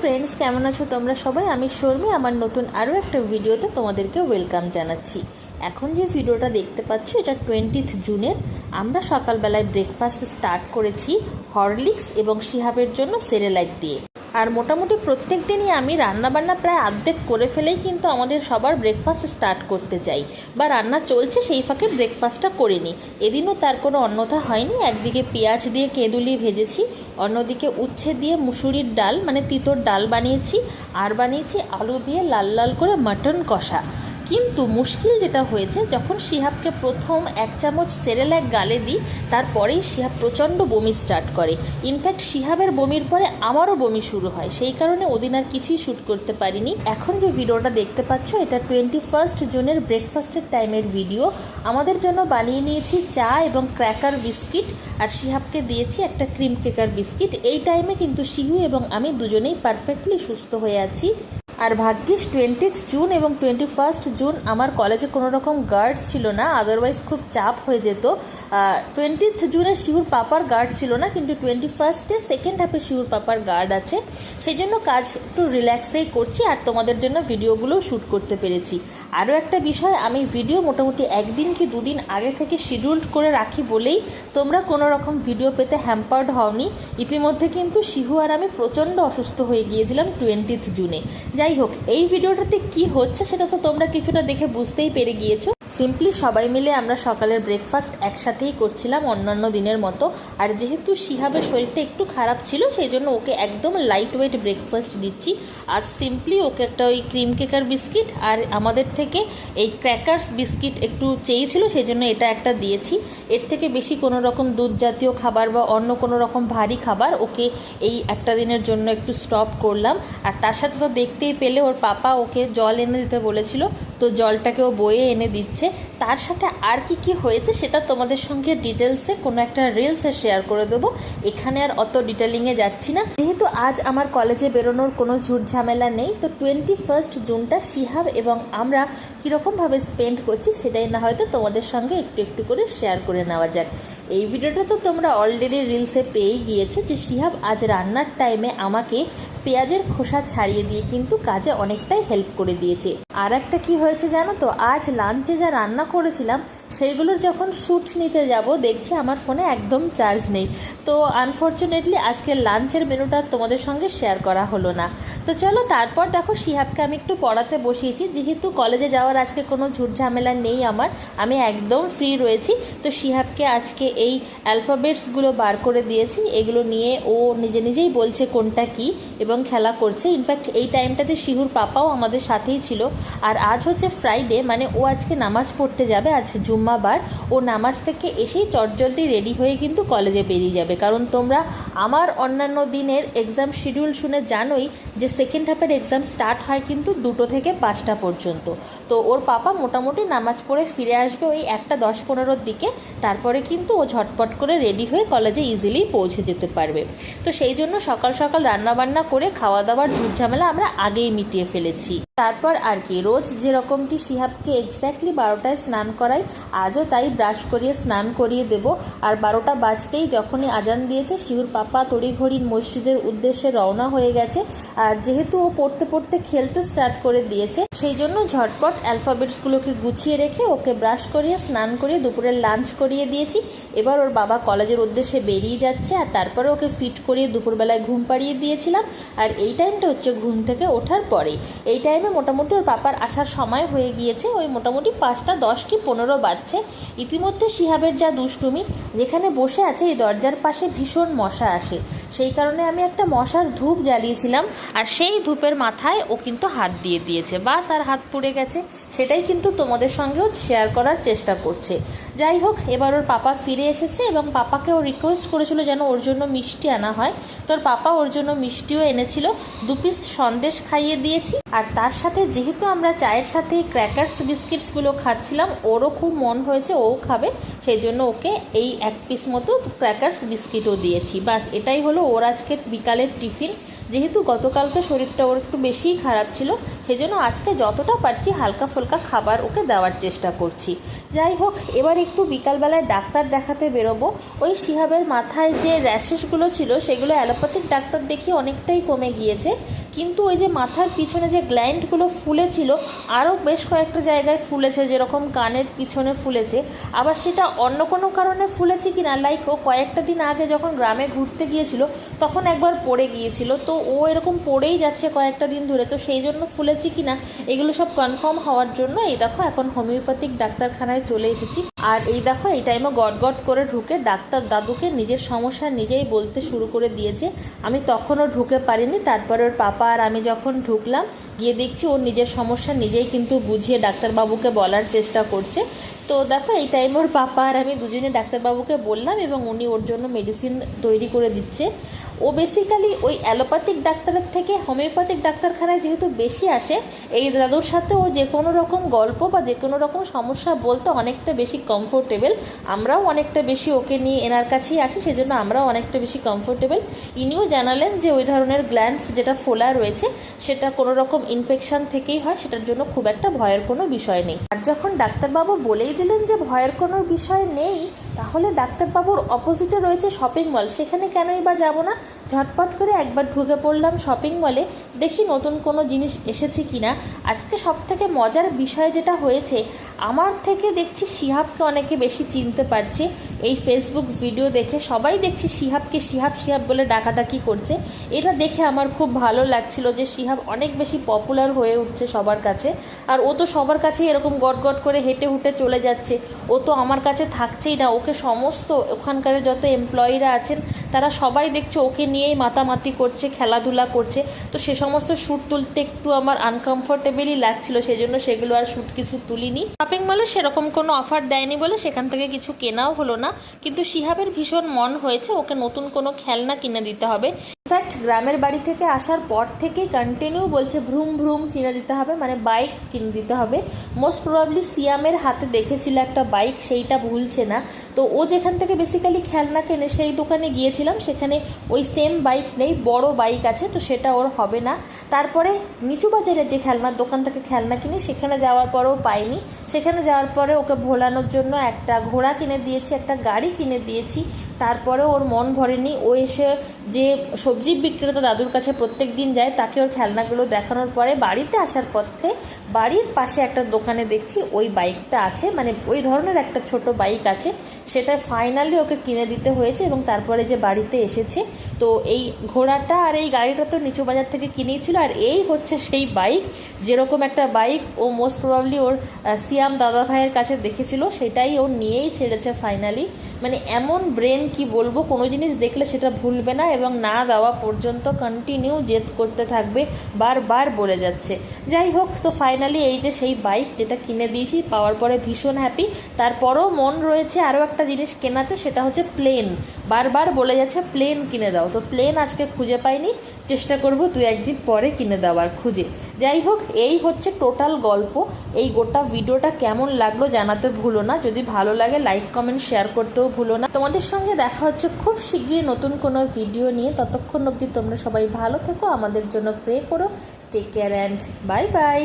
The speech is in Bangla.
ফ্রেন্ডস কেমন আছো তোমরা সবাই? আমি শর্মি, আমার নতুন আরও একটা ভিডিওতে তোমাদেরকে ওয়েলকাম জানাচ্ছি। এখন যে ভিডিওটা দেখতে পাচ্ছ, এটা টোয়েন্টিথ জুনের। আমরা সকালবেলায় ব্রেকফাস্ট স্টার্ট করেছি হরলিক্স এবং শিহাবের জন্য সেরেলাইট দিয়ে। আর মোটামুটি প্রত্যেক দিনই আমি রান্নাবান্না প্রায় আর্ধেক করে ফেলেই কিন্তু আমাদের সবার ব্রেকফাস্ট স্টার্ট করতে যাই। বা রান্না চলছে, সেই ফাঁকে ব্রেকফাস্টটা করে নিই। এদিনও তার কোনো অন্যথা হয়নি। একদিকে পেঁয়াজ দিয়ে কেঁদুলি ভেজেছি, অন্যদিকে উচ্ছে দিয়ে মুসুরির ডাল মানে তিতোর ডাল বানিয়েছি, আর বানিয়েছি আলু দিয়ে লাল লাল করে মাটন কষা। কিন্তু মুশকিল যেটা হয়েছে, যখন শিহাবকে প্রথম এক চামচ সেরেলাক গালে দিই, তারপরেই শিহাব প্রচণ্ড বমি স্টার্ট করে। ইনফ্যাক্ট শিহাবের বমির পরে আমারও বমি শুরু হয়। সেই কারণে ওদিন আর কিছুই শ্যুট করতে পারিনি। এখন যে ভিডিওটা দেখতে পাচ্ছ, এটা টোয়েন্টি ফার্স্ট জুনের ব্রেকফাস্টের টাইমের ভিডিও আমাদের জন্য বানিয়ে নিয়েছি চা এবং ক্র্যাকার বিস্কিট আর শিহাবকে দিয়েছি একটা ক্রিম কেকার বিস্কিট এই টাইমে কিন্তু শিহু এবং আমি দুজনেই পারফেক্টলি সুস্থ হয়ে আছি। আর ভাগ্যিস টোয়েন্টিথ জুন এবং টোয়েন্টি ফার্স্ট জুন আমার কলেজে কোনো রকম গার্ড ছিল না আদারওয়াইজ খুব চাপ হয়ে যেত। টোয়েন্টিথ জুনে শিহুর পাপার গার্ড ছিল না, কিন্তু টোয়েন্টি ফার্স্টে সেকেন্ড হাফে শিহুর পাপার গার্ড আছে। সেই জন্য কাজ একটু রিল্যাক্সেই করছি আর তোমাদের জন্য ভিডিওগুলো শ্যুট করতে পেরেছি। আরও একটা বিষয়, আমি ভিডিও মোটামুটি একদিন কি দুদিন আগে থেকে শিডিউল্ড করে রাখি বলেই তোমরা কোনো রকম ভিডিও পেতে হ্যাম্পার্ড হওনি। ইতিমধ্যে কিন্তু শিহু আর আমি প্রচণ্ড অসুস্থ হয়ে গিয়েছিলাম টোয়েন্টিথ জুনে যাই হোক এই ভিডিওটাতে কি হচ্ছে সেটা তো তোমরা কিছুটা দেখে বুঝতেই পেরে গিয়েছো। সিম্পলি সবাই মিলে আমরা সকালের ব্রেকফাস্ট একসাথেই করছিলাম অন্যান্য দিনের মতো। আর যেহেতু শিহাবের শরীরটা একটু খারাপ ছিল, সেই জন্য ওকে একদম লাইট ওয়েট ব্রেকফাস্ট দিচ্ছি। আর সিম্পলি ওকে একটা ওই ক্রিম কেকার বিস্কিট আর আমাদের থেকে এই ক্র্যাকার্স বিস্কিট একটু চেয়েছিল, সেই জন্য এটা একটা দিয়েছি। এর থেকে বেশি কোনো রকম দুধ জাতীয় খাবার বা অন্য কোনো রকম ভারী খাবার ওকে এই একটা দিনের জন্য একটু স্টপ করলাম। আর তার সাথে তো দেখতেই পেলে, ওর পাপা ওকে জল এনে দিতে বলেছিল, তো জলটাকে ও বয়ে এনে দিচ্ছে। তার সাথে আর কি কি হয়েছে সেটা তোমাদের সঙ্গে ডিটেলসে কোনো একটা রিলসে শেয়ার করে দেবো। এখানে আর অত ডিটেলিংয়ে যাচ্ছি না। যেহেতু আজ আমার কলেজে বেরোনোর কোনো ঝুট ঝামেলা নেই, তো টোয়েন্টি ফার্স্ট জুনটা শিহাব এবং আমরা কীরকমভাবে স্পেন্ড করছি সেটাই না হয়তো তোমাদের সঙ্গে একটু একটু করে শেয়ার করে নেওয়া যাক। এই ভিডিওটা তো তোমরা অলরেডি রিলসে পেয়েই গিয়েছো যে শিহাব আজ রান্নার টাইমে আমাকে পেঁয়াজের খোসা ছাড়িয়ে দিয়ে কিন্তু কাজে অনেকটাই হেল্প করে দিয়েছে। আর একটা কি হয়েছে জানো তো? আজ লাঞ্চে যা রান্না করেছিলাম সেইগুলোর যখন শ্যুট নিতে যাব, দেখছি আমার ফোনে একদম চার্জ নেই। তো আনফর্চুনেটলি আজকে লাঞ্চের মেনুটা তোমাদের সঙ্গে শেয়ার করা হলো না। তো চলো তারপর দেখো শিহাবকে আমি একটু পড়াতে বসিয়েছি। যেহেতু কলেজে যাওয়ার আজকে কোনো ঝুট ঝামেলা নেই আমার, আমি একদম ফ্রি রয়েছি। তো শিহাবকে আজকে এই অ্যালফাবেটসগুলো বার করে দিয়েছি। এগুলো নিয়ে ও নিজে নিজেই বলছে কোনটা কি এবং খেলা করছে। ইনফ্যাক্ট এই টাইমটাতে শিহুর পাপাও আমাদের সাথেই ছিল। আর আজ হচ্ছে ফ্রাইডে মানে ও আজকে নামাজ পড়তে যাবে, আজ জুম্মাবার। ও নামাজ থেকে এসেই চটজলদি রেডি হয়ে কিন্তু কলেজে বেরিয়ে যাবে। কারণ তোমরা আমার অন্যান্য দিনের এক্সাম শিডিউল শুনে জানোই যে সেকেন্ড হাফের এক্সাম স্টার্ট হয় কিন্তু দুটো থেকে পাঁচটা পর্যন্ত। তো ওর পাপা মোটামুটি নামাজ পড়ে ফিরে আসবে ওই একটা দশ পনেরোর দিকে। তারপরে কিন্তু ও ঝটপট করে রেডি হয়ে কলেজে ইজিলি পৌঁছে যেতে পারবে। তো সেই জন্য সকাল সকাল রান্নাবান্না করে খাওয়া দাওয়ার ঝুটঝামেলা আমরা আগেই মিটিয়ে ফেলেছি। তারপর আর কি, রোজ যেরকমটি শিহাবকে এক্স্যাক্টলি বারোটায় স্নান করাই, আজও তাই ব্রাশ করিয়ে স্নান করিয়ে দেব। আর বারোটা বাজতেই যখনই আজান দিয়েছে, শিহুর পাপা তড়িঘড়ি মসজিদের উদ্দেশ্যে রওনা হয়ে গেছে। আর যেহেতু ও পড়তে পড়তে খেলতে স্টার্ট করে দিয়েছে, সেই জন্য ঝটপট অ্যালফাবেটসগুলোকে গুছিয়ে রেখে ওকে ব্রাশ করিয়ে স্নান করিয়ে দুপুরের লাঞ্চ করিয়ে দিয়েছি। এবার ওর বাবা কলেজের উদ্দেশ্যে বেরিয়ে যাচ্ছে আর তারপরে ওকে ফিট করিয়ে দুপুরবেলায় ঘুম পাড়িয়ে দিয়েছিলাম। আর এই টাইমটা হচ্ছে ঘুম থেকে ওঠার পরেই। এই টাইমে মোটামুটি ওর পাপার আসার সময় হয়ে গিয়েছে। ওই মোটামুটি পাঁচটা দশ কি পনেরো বাজছে। ইতিমধ্যে শিহাবের যা দুষ্টুমি, যেখানে বসে আছে এই দরজার পাশে ভীষণ মশা আসে। সেই কারণে আমি একটা মশার ধূপ জ্বালিয়েছিলাম, আর সেই ধূপের মাথায় ও কিন্তু হাত দিয়ে দিয়েছে। বাস, আর হাত পুড়ে গেছে। সেটাই কিন্তু তোমাদের সঙ্গেও শেয়ার করার চেষ্টা করছে। যাই হোক, এবার ওর পাপা ফিরে এসেছে এবং পাপাকে ও রিকোয়েস্ট করেছিল যেন ওর জন্য মিষ্টি আনা হয়। তোর পাপা ওর জন্য মিষ্টিও এনেছিল। দু পিস সন্দেশ খাইয়ে দিয়েছি। আর তার সাথে যেহেতু আমরা চায়ের সাথে ক্র্যাকার্স বিস্কিটসগুলো খাচ্ছিলাম, ওরও খুব মন হয়েছে, ও খাবে সেই জন্য ওকে এই এক পিস মতো ক্র্যাকার্স বিস্কিটও দিয়েছি। বাস, এটাই হলো ওর আজকে বিকালের টিফিন। যেহেতু গতকালকে শরীরটা ওর একটু বেশিই খারাপ ছিল সেই জন্য আজকে যতটা পারছি হালকা ফুলকা খাবার ওকে দেওয়ার চেষ্টা করছি। যাই হোক, এবার একটু বিকালবেলায় ডাক্তার দেখাতে বেরোবো। ওই শিহাবের মাথায় যে র্যাশেসগুলো ছিল, সেগুলো অ্যালোপ্যাথিক ডাক্তার দেখিয়ে অনেকটাই কমে গিয়েছে। কিন্তু ওই যে মাথার পিছনে যে গ্ল্যান্ডগুলো ফুলেছিল, আরও বেশ কয়েকটা জায়গায় ফুলেছে, যেরকম কানের পিছনে ফুলেছে। আবার সেটা অন্য কোনো কারণে ফুলেছে কি না লাইক ও কয়েকটা দিন আগে যখন গ্রামে ঘুরতে গিয়েছিল, তখন একবার পড়ে গিয়েছিল। তো ও এরকম পড়েই যাচ্ছে কয়েকটা দিন ধরে, তো সেই জন্য ফুলেছে কি না এগুলো সব কনফার্ম হওয়ার জন্য এই দেখো এখন হোমিওপ্যাথিক ডাক্তারখানায় চলে এসেছি। আর এই দেখো, এই টাইমে গট করে ঢুকে ডাক্তার দাদুকে নিজের সমস্যা নিজেই বলতে শুরু করে দিয়েছে। আমি তখনও ঢুকে পারিনি, তারপরে ওর পাপা আর আমি যখন ঢুকলাম, গিয়ে দেখছি ওর নিজের সমস্যা নিজেই কিন্তু বুঝিয়ে ডাক্তারবাবুকে বলার চেষ্টা করছে। তো দেখো, এই টাইম ওর পাপা আর আমি দুজনে ডাক্তারবাবুকে বললাম এবং উনি ওর জন্য মেডিসিন তৈরি করে দিচ্ছে। ও বেসিক্যালি ওই অ্যালোপ্যাথিক ডাক্তারের থেকে হোমিওপ্যাথিক ডাক্তারখানায় যেহেতু বেশি আসে, এই দাদুর সাথে ও যে কোনো রকম গল্প বা যে কোনো রকম সমস্যা বলতে অনেকটা বেশি কমফোর্টেবল আমরাও অনেকটা বেশি ওকে নিয়ে এনার কাছেই আসি, সেজন্য আমরাও অনেকটা বেশি কমফোর্টেবল ইনিও জানালেন যে ওই ধরনের গ্ল্যান্স যেটা ফোলা রয়েছে, সেটা কোনো রকম ইনফেকশন থেকেই হয়, সেটার জন্য খুব একটা ভয়ের কোনো বিষয় নেই। আর যখন ডাক্তারবাবু বলেই দিলেন যে ভয়ের কোনো বিষয় নেই, তাহলে ডাক্তারবাবুর অপোজিটে রয়েছে শপিং মল সেখানে কেনই বা যাব না? ঝটপট করে একবার ঢুকে পড়লাম শপিং মলে দেখি নতুন কোনো জিনিস এসেছে কি না আজকে সব থেকে মজার বিষয় যেটা হয়েছে, আমার থেকে দেখছি শিহাবকে অনেকে বেশি চিনতে পারছে। এই ফেসবুক ভিডিও দেখে সবাই দেখছি শিহাবকে শিহাব শিহাব বলে ডাকাডাকি করছে। এটা দেখে আমার খুব ভালো লাগছিল যে শিহাব অনেক বেশি পপুলার হয়ে উঠছে সবার কাছে। আর ও তো সবার কাছে এরকম গট করে হেঁটে হুটে চলে যাচ্ছে। ও তো আমার কাছে থাকছেই না। ওকে সমস্ত ওখানকার যত এমপ্লয়িরা আছেন, তারা সবাই দেখছে ওকে নিয়েই মাতামাতি করছে, খেলাধুলা করছে। তো সে সমস্ত শ্যুট তুলতে একটু আমার আনকমফোর্টেবলই লাগছিল সেই জন্য সেগুলো আর শ্যুট কিছু তুলিনি। শপিং মলে সেরকম কোনো অফার দেয়নি বলে সেখান থেকে কিছু কেনাও হলো না। কিন্তু শিহাবের ভীষণ মন হয়েছে ওকে নতুন কোনো খেলনা কিনে দিতে হবে। ইনফ্যাক্ট গ্রামের বাড়ি থেকে আসার পর থেকে কন্টিনিউ বলছে ভ্রুম ভ্রুম কিনে দিতে হবে মানে বাইক কিনে দিতে হবে। মোস্ট প্রবাবলি সিয়ামের হাতে দেখেছিল একটা বাইক সেইটা ভুলছে না। তো ও যেখান থেকে বেসিক্যালি খেলনা কেনে সেই দোকানে গিয়েছিলাম, সেখানে ওই সেম বাইক নেই, বড় বাইক আছে, তো সেটা ওর হবে না। তারপরে নিচু বাজারে যে খেলনার দোকান থেকে খেলনা কিনে, সেখানে যাওয়ার পরেও পাইনি। সেখানে যাওয়ার পরে ওকে ভোলানোর জন্য একটা ঘোড়া কিনে দিয়েছি, একটা গাড়ি কিনে দিয়েছি তারপরে ওর মন ভরেনি। ও এসে যে সবজি বিক্রেতা দাদুর কাছে প্রত্যেক দিন যায়, তাকে ওর খেলনাগুলো দেখানোর পরে বাড়িতে আসার পথে বাড়ির পাশে একটা দোকানে দেখছি ওই বাইকটা আছে মানে ওই ধরনের একটা ছোট বাইক আছে। সেটা ফাইনালি ওকে কিনে দিতে হয়েছে এবং তারপরে যে বাড়িতে এসেছে, তো এই ঘোড়াটা আর এই গাড়িটা তো নিচু বাজার থেকে কিনেছিল। আর এই হচ্ছে সেই বাইক, যেরকম একটা বাইক ও মোস্ট প্রবাবলি ওর সিয়াম দাদা ভাইয়ের কাছে দেখেছিল, সেটাই ও নিয়েই ছেড়েছে ফাইনালি মানে এমন ব্রেন কি বলব, কোনো জিনিস দেখলে সেটা ভুলবে না এবং না দেওয়া পর্যন্ত কন্টিনিউ জেদ করতে থাকবে, বারবার বলে যাচ্ছে। যাই হোক, তো ফাইনালি এই যে সেই বাইক যেটা কিনে দিয়েছি, পাওয়ার পরে ভীষণ হ্যাপি তারপরও মন রয়েছে আরও একটা জিনিস কেনাতে, সেটা হচ্ছে প্লেন বারবার বলে যাচ্ছে প্লেন কিনে দাও। তো প্লেন আজকে খুঁজে পাইনি। চেষ্টা করব দু একদিন পরে কিনে দেওয়ার খুঁজে। যাই হোক, এই হচ্ছে টোটাল গল্প। এই গোটা ভিডিওটা কেমন লাগল জানাতে ভুলো না। যদি ভালো লাগে, লাইক, কমেন্ট, শেয়ার করতেও ভুলো না। তোমাদের সঙ্গে দেখা হচ্ছে খুব শীঘ্রই নতুন কোনো ভিডিও নিয়ে। ততক্ষণ অবধি তোমরা সবাই ভালো থেকো, আমাদের জন্য প্রে করো। Take care and bye bye